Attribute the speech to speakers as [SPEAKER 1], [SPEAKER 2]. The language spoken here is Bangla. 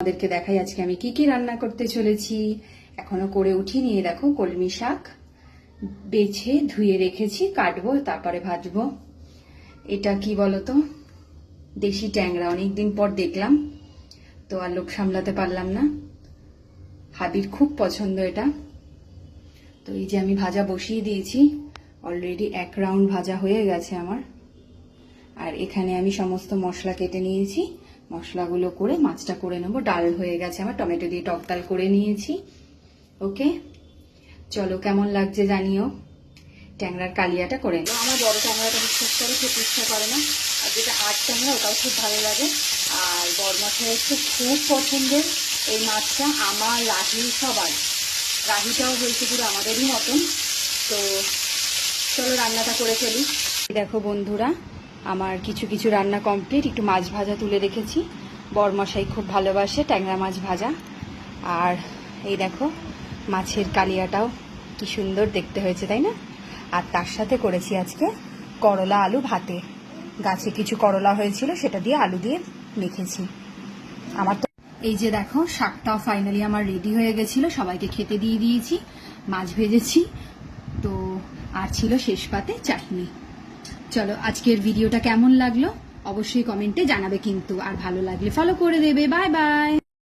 [SPEAKER 1] আমাদেরকে দেখাই আজকে আমি কি কি রান্না করতে চলেছি। এখনও করে উঠিনি, এই দেখো, কলমি শাক বেছে ধুয়ে রেখেছি, কাটবো, তারপরে ভাজবো। এটা কি বলতো? দেশি ট্যাংরা, অনেকদিন পর দেখলাম। তো আর লোক সামলাতে পারলাম না। হাবির খুব পছন্দ এটা। তো এই যে আমি ভাজা বসিয়ে দিয়েছি। অলরেডি এক রাউন্ড ভাজা হয়ে গেছে আমার। আর এখানে আমি সমস্ত মশলা কেটে নিয়েছি। মশলাগুলো করে মাছটা করে নেব। ডাল হয়ে গেছে, আমার টমেটো দিয়ে টক ডাল করে নিয়েছি। ওকে? চলো, কেমন লাগছে জানিও। ট্যাংরার কালিয়াটা করে নেব। আমার বড় ট্যাংরাটা বিশ্বাস করে খেতে ইচ্ছা করে না। আর যেটা আট ট্যাংরা, ওটাও খুব ভালো লাগে। আর বড় মাছের হচ্ছে খুব পছন্দের এই মাছটা। আমার রাহি সবার। রাহিটাও হয়েছে পুরো আমাদেরই মতন। তো চলো, রান্নাটা করে ফেলি। দেখো বন্ধুরা আমার কিছু কিছু রান্না কমপ্লিট একটু মাছ ভাজা তুলে রেখেছি। বরমশাই খুব ভালোবাসে ট্যাংরা মাছ ভাজা। আর এই দেখো, মাছের কালিয়াটাও কি সুন্দর দেখতে হয়েছে, তাই না? আর তার সাথে করেছি আজকে করলা আলু ভাতে। গাছে কিছু করলা হয়েছিল, সেটা দিয়ে আলু দিয়ে মেখেছি। আমার তো এই যে দেখো, শাকটাও ফাইনালি আমার রেডি হয়ে গেছিল, সবাইকে খেতে দিয়ে দিয়েছি, মাছ ভেজেছি। তো আর ছিল শেষ পাতে চাটনি। চলো, আজকের ভিডিওটা কেমন লাগল? অবশ্যই কমেন্টে জানাবে কিন্তু। আর ভালো লাগলে ফলো করে দেবে। Bye bye